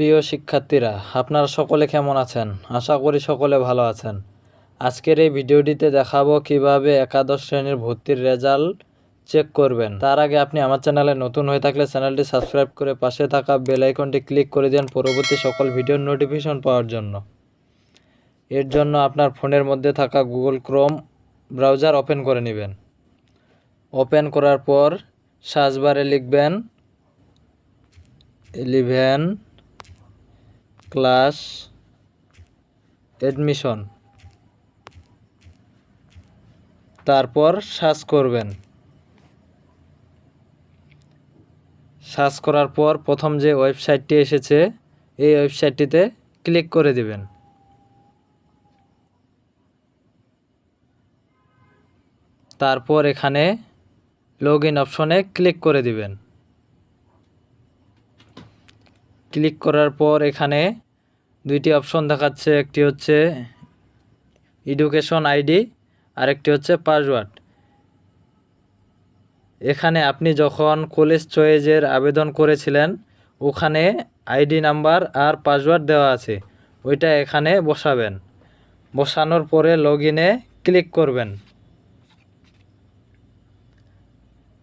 প্রিয় শিক্ষার্থীরা, আপনারা সকলে কেমন আছেন? আশা করি সকলে ভালো আছেন। আজকের এই ভিডিওটিতে দেখাবো কীভাবে একাদশ শ্রেণির ভর্তির রেজাল্ট চেক করবেন। তার আগে আপনি আমার চ্যানেলে নতুন হয়ে থাকলে চ্যানেলটি সাবস্ক্রাইব করে পাশে থাকা বেল আইকনটি ক্লিক করে দেন পরবর্তী সকল ভিডিওর নোটিফিকেশন পাওয়ার জন্য। এর জন্য আপনার ফোনের মধ্যে থাকা গুগল ক্রোম ব্রাউজার ওপেন করে নেবেন। ওপেন করার পর সার্চ লিখবেন ইলেভেন ক্লাস এডমিশন। তারপর সার্চ করবেন। সার্চ করার পর প্রথম যে ওয়েবসাইটটি এসেছে, এই ওয়েবসাইটটিতে ক্লিক করে দিবেন। তারপর এখানে লগ ইন অপশনে ক্লিক করে দিবেন। ক্লিক করার পর এখানে দুইটি অপশন দেখাচ্ছে, একটি হচ্ছে এডুকেশন আইডি আরেকটি হচ্ছে পাসওয়ার্ড এখানে আপনি যখন কলেজ চয়েজের আবেদন করেছিলেন, ওখানে আইডি নাম্বার আর পাসওয়ার্ড দেওয়া আছে, ওইটা এখানে বসাবেন। বসানোর পরে লগ ক্লিক করবেন।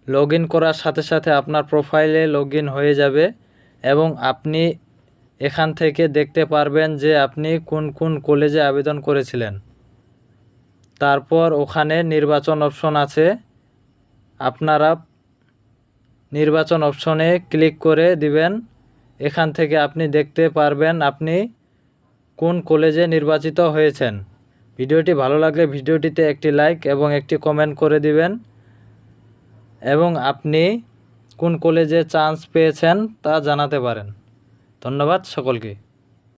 লগ করার সাথে সাথে আপনার প্রোফাইলে লগ হয়ে যাবে। এবং আপনি এখান থেকে দেখতে পারবেন যে আপনি কোন কোন কলেজে আবেদন করেছিলেন। তারপর ওখানে নির্বাচন অপশন আছে। আপনারা নির্বাচন অপশনে ক্লিক করে দিবেন। এখান থেকে আপনি দেখতে পারবেন আপনি কোন কলেজে নির্বাচিত হয়েছেন। ভিডিওটি ভালো লাগলে ভিডিওটিতে একটি লাইক এবং একটি কমেন্ট করে দিবেন। এবং আপনি কোন কলেজে চান্স পেয়েছেন তা জানাতে পারেন। ধন্যবাদ সকলকে।